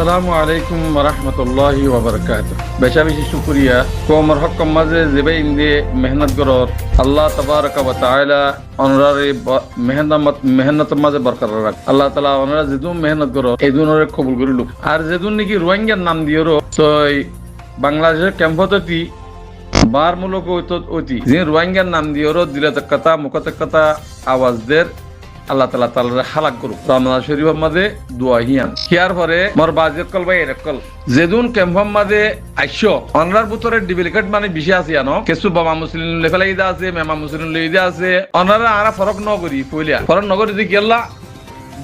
আসসালামু আলাইকুম রহমতুল্লাহি ওবরকাত বেশা বেশি শুক্রিয়া। কোমর হকম মাঝে জেবে ইন্দে মেহনত গরর আল্লাহ তবারক ওয়া অনরারে মেহনত মেহনত মাঝে বরকরার রাখ। আল্লাহ তাআলা অনরা যেদুন মেহনত গরর এই দুনরে কবুল করি লুক। আর যেদুন নাকি রোহিঙ্গার নাম দিয়রো তো বাংলাদেশের ক্যাম্পতি বার মূলক অতি। যে রোহিঙ্গার নাম দিয়রো দিলে কথা, মুখত কথা, আওয়াজ আল্লাহ তালা তাল হালাক করুক। রমজান শরীফ মাঝে দোয়া হিয়ান। হিয়ার পরে মোর বাজের কল বা এরকল যেদুন ক্যাম্পম মাঝে আইসো অনরার বুতরে ডিপ্লিকেট মানে বেশি আছে আনো কিছু বাবা মুসলিম লেফেলা ইদা আছে, মেমা মুসলিম লইদা আছে। অনারা আরা ফরক ন করি পইলিয়া ফরক নগরি দি গেল্লা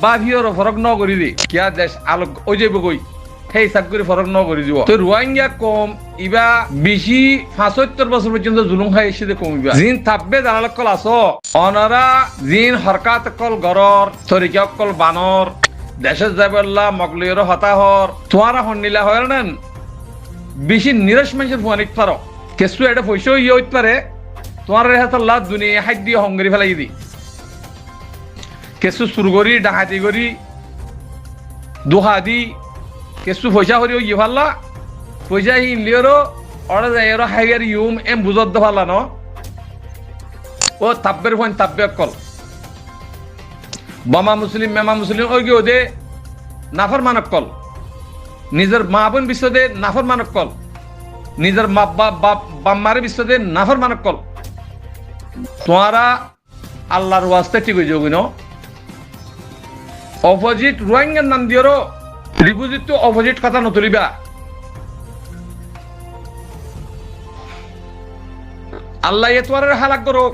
বা বাভিয়র ফরক ন করি দি। কিয়া দেশ আলোক ওই যাইব কই সেই হিসাব করে ফরক ন করে দিব। তো রোহিঙ্গা কম, ইবা বেশি পাঁচসত্তর বছর পর্যন্ত জুলুম খাই এসে কমিবা জিন থাকবে জানাল কল আস অনারা জিন হরকাত কল গরর তরিকা কল বানর দেশের যাবল্লা মগলিয়র হতাহর তোমারা হন্নিলা হয় নেন? বেশি নিরস মানুষের ফুয়ানিক পারো কেসু এটা পয়সাও ইয়ে হইতে পারে তোমার রেহাতল্লা দুনিয়া হাত দিয়ে হঙ্গরি ফেলাই দি। কেসু সুর করি করি দুহা দি কেসু পয়সা করিও ইয়ে ফাল্লা পয়সা ইনলিওরও অর্ডার যাই হাইয়ার ইউম, এম বুঝত ফাল্লা ন? ও তাব্বের ফোন তাব্বে কল। বামা মুসলিম মেমা মুসলিম ওই গিয়ে দে? নাফর মানক কল। নিজের মা বোন বিশ্ব দে নাফর মানক কল। নিজের মা বাপ বাপ বাম্মারে বিশ্ব দে নাফর মানক কল। তোমারা আল্লাহর ওয়াস্তে ঠিক হয়ে যাবি ন? অপোজিট রোহিঙ্গার নাম দিওরও রিপুজিট তো অপোজিট কথা নতুলিবা আল্লাহ এ তোমার হালাক করো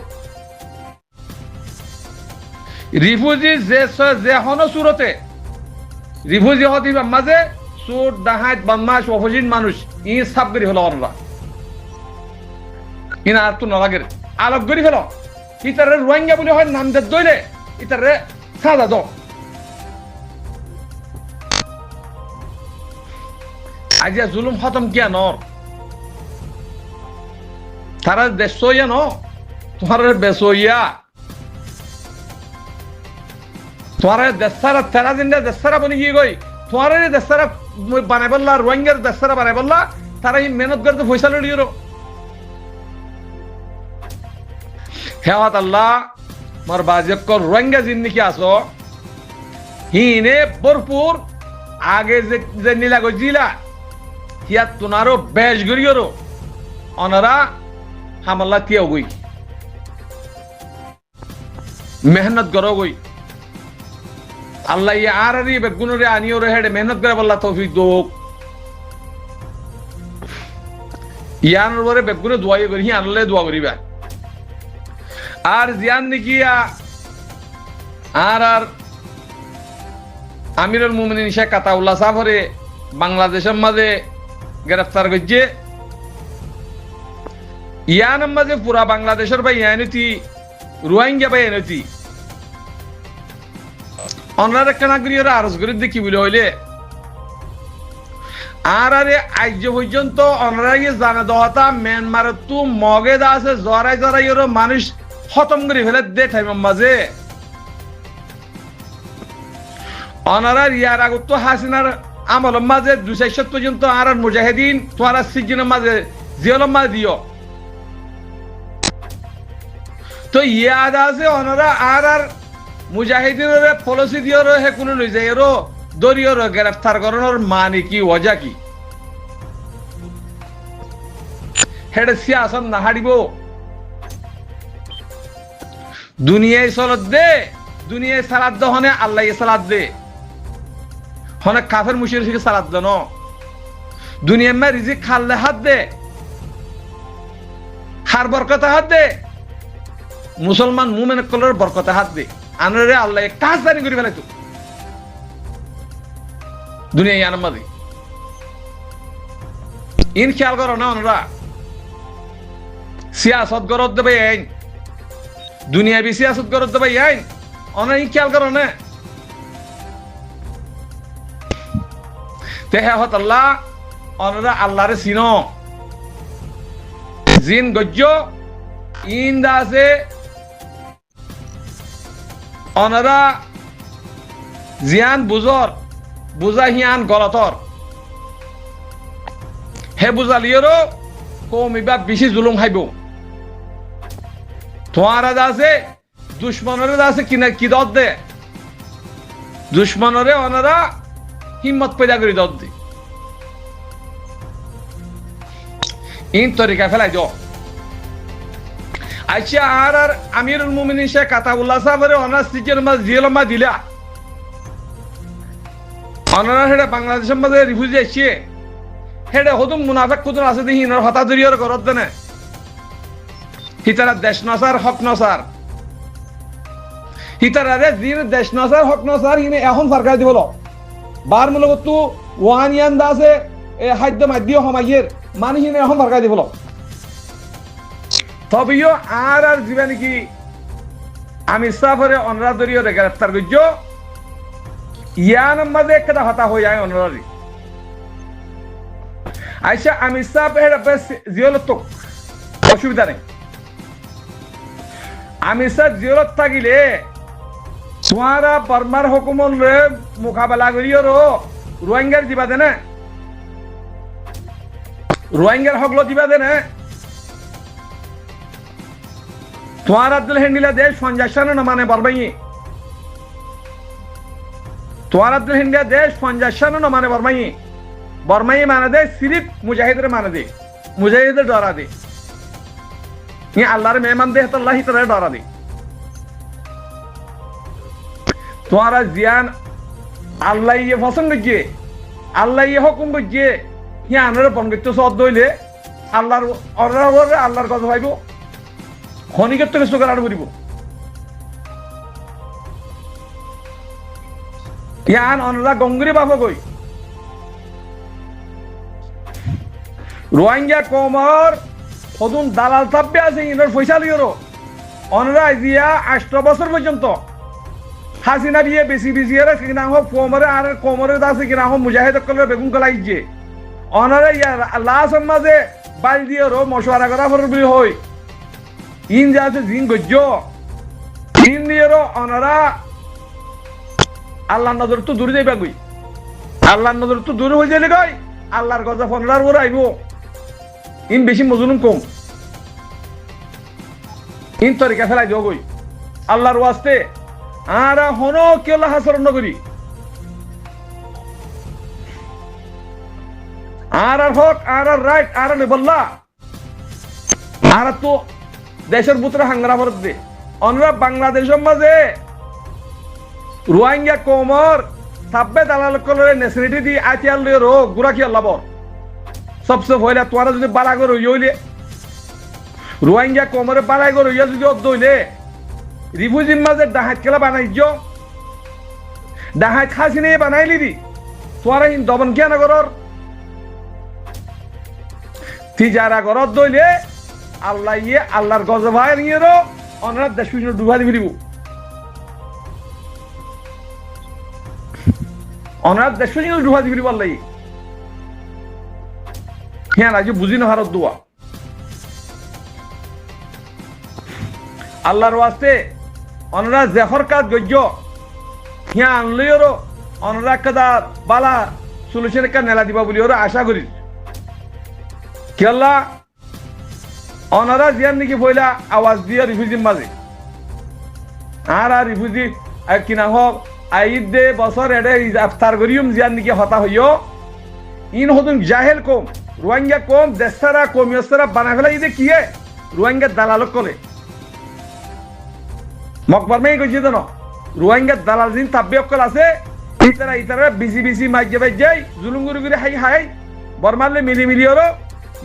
রিফুজি যে যে হন সুরতে। রিফুজি হতিবা মাঝে, সুর ডাহাত বদমাস অপোজিট মানুষ, ই সাপ করি হলো অনরা। ইনা আর তো নলাগে আলোক করি ফেলো। ইতারে রোহিঙ্গা বলে হয় নাম দে দইলে, ইতারে সাদা দাও। আজিয়া জুলুম খতম কিয়া নর? তারা দেশ ইয়া ন? তোমার বেসইয়া তোমার দেশারা তেরা দিন দেশারা বনি গিয়ে গই তোমার দেশারা বানাই বললা রোহিঙ্গার দেশারা বানাই বললা তারা এই মেহনত করতে পয়সা লড়িয়ে হেওয়াত আল্লাহ, মোর বাজেক্কর রোহিঙ্গা জিন কি আসো হিনে ভরপুর, আগে যে নীলা গজিলা হিয়া তোনারও বেশ গরিয়রও অনারা হামাল্লা তিয়াও গই। মেহনত করো গই। আল্লাহ ইয়ে আর আরি বেগুনরে আনিও রে হেডে মেহনত করে বল্লা তৌফিক দোক। ইয়ান বরে বেগুনে দোয়াই করি আনলে দোয়া করিবা। আর জিয়ান নিকিয়া আর আর আমিরুল মুমিনিন শেখ কাতাউল্লাহ সাফরে বাংলাদেশের মাঝে গ্রেফতার করছে। ইয়ান মাঝে পুরা বাংলাদেশের বা ইয়ানতি, রোহিঙ্গা বা ইয়ানতি। অনার একটা নাগরিক আরজ করে দেখি বলে হইলে। আর আরে আজ পর্যন্ত অনারাই জানা দহতা মিয়ানমার তু মগে দা আছে, জরাই জরাই ওর মানুষ খতম করে ফেলে দে টাইমের মাঝে অনারার ইয়ার আগত হাসিনার আমলের মাঝে দুই চারশো পর্যন্ত আর মুজাহিদিন তোমার সিজনের মাঝে জিয়লের মাঝে দিও। তো ইয়াদ আছে, অনারা আর আর মুজাহিদিনের পলিসি দিওর হে কোনো লই যায় এরো দরিয়র গ্রেফতার করানোর মানে কি, ওজা কি? হেডে সিয়াসত না হারিব দুনিয়ায় চলত দে, দুনিয়ায় সালাদ দে হনে আল্লাহ সালাদ দে। হনে কাফের মুশির থেকে সালাদ দে ন দুনিয়া মে রিজিক খাললে হাত দে হার বরকতে হাত দে, মুসলমান মুমেন কলর বরকতে হাত দে। আনরে আল্লাহ কাজ জানি করে ফেলাই তো দুনিয়া ইয়ান মাদি। ইন খেয়াল করো না ওনরা সিয়াসত গরত দেবে আইন। দুনিয়া বি সিয়াসত গরত দেবে আইন। অনা ইন খেয়াল করো না। হত আল্লাহ অনরা আল্লাহরে চিনো। জিন গজ্য ইন দা আছে। অনারা জিয়ান বুজর, বুজা হিয়ান গলতর। হে বুজালিয়েরও কম এবার বেশি জুলুম খাইব। তোমার আছে দুশ্মনের আছে, কিনা কি দে। দুশ্মনরে ওনারা হিম্মত পয়দা করে দর দে ইন তরিকা ফেলাই দিও। আচ্ছা আর আর আমিরুল মুমিনিন শেখ সাহেবের অনার সিজের মাঝ জিয়েলমা দিলা। অনারা হেডে বাংলাদেশের মাঝে রিফিউজি আসছে হেডে হতুম মুনাফেক কুতুন আছে দেখি, ইনার হতা জরিয়র ঘরত দেনে। হিতারা দেশ নসার, হক নসার। হিতারা রে দিন দেশ নসার, হক নসার, হিনে এখন সরকার দিব দা আছে, এ খাদ্য মাধ্য সমাজের মানে এখন সরকার দিব তবেও আর আর নাকি? আমি সাফরে অনরা দরিয়রে গ্রেফতার করছ ইয়ান মাঝে একটা হতা হয়ে যায় অনরারি আইসা আমি সাফ জিয়লত তো অসুবিধা নেই। আমি সাফ জিয়লত থাকিলে তোমারা বর্মার হুকুমন রে মোকাবেলা করিও রো। রোহিঙ্গার দিবা দেনে। রোহিঙ্গার হকলো দিবা দেনে। তোমার আব্দুল হেন্ডিলা দেশ পঞ্চাশ না মানে বরবাই তোমার আব্দুল হেন্ডিলা দেশ পঞ্চাশ না মানে বরমাই বরমাই মানে দে, সিরিফ মুজাহিদের মানে দে। মুজাহিদের ডরা দে। ই আল্লাহর মেহমান দে আল্লাহ তারা ডরা দে। তোমারা জিয়ান আল্লাহ ইয়ে পছন্দ গিয়ে আল্লাহ ইয়ে হুকুম গিয়ে হি আনার বঙ্গিত সদ দইলে আল্লাহর অর্ডার আল্লাহর কথা ভাইব খনিকের থেকে চোখের আড় করিব। ইয়ান অনরা গঙ্গুরি বাবা কই রোহিঙ্গা কমর সদুন দালাল থাকবে আছে, ইনর পয়সা লিওর অনরা দিয়া আষ্ট বছর পর্যন্ত হাসিনা বিয়ে বেশি বেশি এর কিনা হোক কোমরে আর কোমরে আছে কিনা হোক, মুজাহিদ কলে বেগুন কলাই যে অনরা লাস্ট মাঝে বাল দিয়ে রো মশওয়ারা করা ফর বলি হই। ইন যে আছে, জিন গজ্য ইন দিয়েরও অনারা। আল্লাহ নজর তো দূরে যাইবা গই আল্লাহর নজর তো দূরে হয়ে যাইলে গই আল্লাহর গজা ফনরার উপর আইব। ইন বেশি মজুলুম কম। ইন তরিকা ফেলাই দিও গই আল্লাহর ওয়াস্তে আর হন কেলা হাসর নগরী। আর আর হক, আর আর রাইট, আর বললা আর তো দেশের পুত্র হাঙ্গরা ভরত দে। অনরা বাংলাদেশের মাঝে রোহিঙ্গা কোমর থাব্বে দালাল কলরে নেসিটি দি আতিয়াল লয়ে রো, গুড়া কি আল্লাহ সবসে ভয়লা তোরা যদি বালা করে হইলে, রোহিঙ্গা কোমরে বালা করে হইয়া যদি অদ্দ হইলে রিফুজির মাঝে ডাহাত খেলা বানাইছ ডাহাত খাসি নিয়ে বানাইলি দি তোরা ইন দমন কিয়া নগরর তিজারা গরত দইলে আল্লাহ ইয়ে আল্লাহর গজভাই নিয়েরও অনার দেশ পিছনে ডুবা দিবি দিব অনার দেশ পিছনে ডুবা দিবি আল্লাহ হ্যাঁ আজ বুঝি না হারত দোয়া। আল্লাহর ওয়াস্তে অনরা জেহর কাজ গজ্য। হ্যাঁ আনলইরও অনরা কাদা বালা সলিউশন একটা নেলা দিবা বলি ওরা আশা করি কেলা অনারা জিয়ার নাকি বইলা আওয়াজ দিয়ে রিফিউজি মাঝে আর আর রিফিউজি কিনা হোক, আইদ দে বছর এডে আফতার করিম জিয়ার নাকি হতা হইও ইন হতুন জাহেল কম রোহিঙ্গা কম দেশারা কমিয়সারা বানা ফেলা ইদে কিয়ে? রোহিঙ্গা দালালক করে মকবার মেয়ে কইছে দেন রোহিঙ্গা দালাল দিন তাব্বে অকল আছে, ইতারা ইতারা বিসি বিসি মাইজে বাইজাই জুলুম গুরি গুরি হাই হাই বরমালে মিলি মিলি ওরো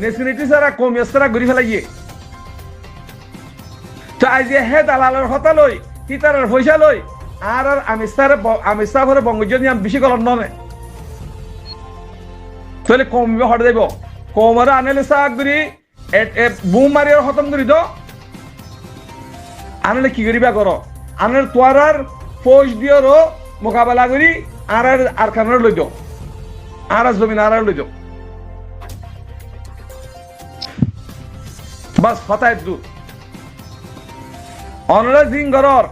নেসিনিটি সারা কমিয়সারা ঘুরি ফেলাইয়ে। তো আজ হে দালালের হতা লই তিতারের পয়সা লই, আর আর আমি স্যার আমি স্যার বঙ্গজ নিয়ে বেশি গলম নয়। তাহলে কমবে হট দেব। কমরে আনেলে সাক করি বুম মারি আর খতম করি তো। আনলে কি করিবা করো? আনের তোয়ার ফৌজ দিয়েরও মোকাবেলা করি আর আর আর খানের লই যাও আর আর জমিন আর আর লই যাও বাস হতায় দূর অনরা দিন ঘরর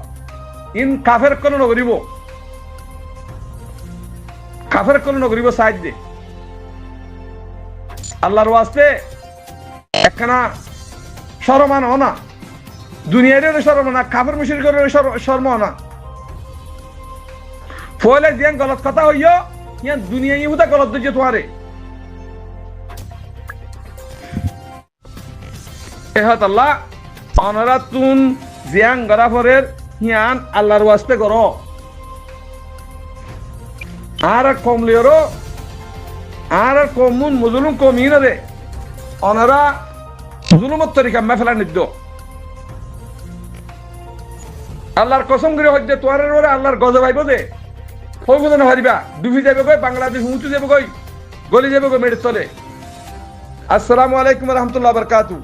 ইন কাফের কোন নগরিব কাফের কোন নগরিব সাইড দে। আল্লাহর ওয়াস্তে একখানা শরমান না দুনিয়ার শরম না কাপড় মুশির শর্ম না। ফলে দিয়ে গলত কথা হইও ইয়ান দুনিয়া ইহুদা গলত দিচ্ছে তোমারে। এহাত আল্লাহ অনরা তুন জিয়াং গরাফরের হিয়ান আল্লাহর ওয়াস্তে করো আর কমলিয়রো আর কমুন মুজুলুম কমিন রে। অনারা জুলুমত তরিকা মেফেলা নিদ্য। আল্লাহর কসম করে হইতে তোয়ারের ওরে আল্লাহর গজব আইব দে হইব না হারিবা ডুবি যাবে কই, বাংলাদেশ উঁচু যাবে কই, গলি যাবে কই, মেডের তলে। আসসালামু আলাইকুম রহমতুল্লাহ বরকাতু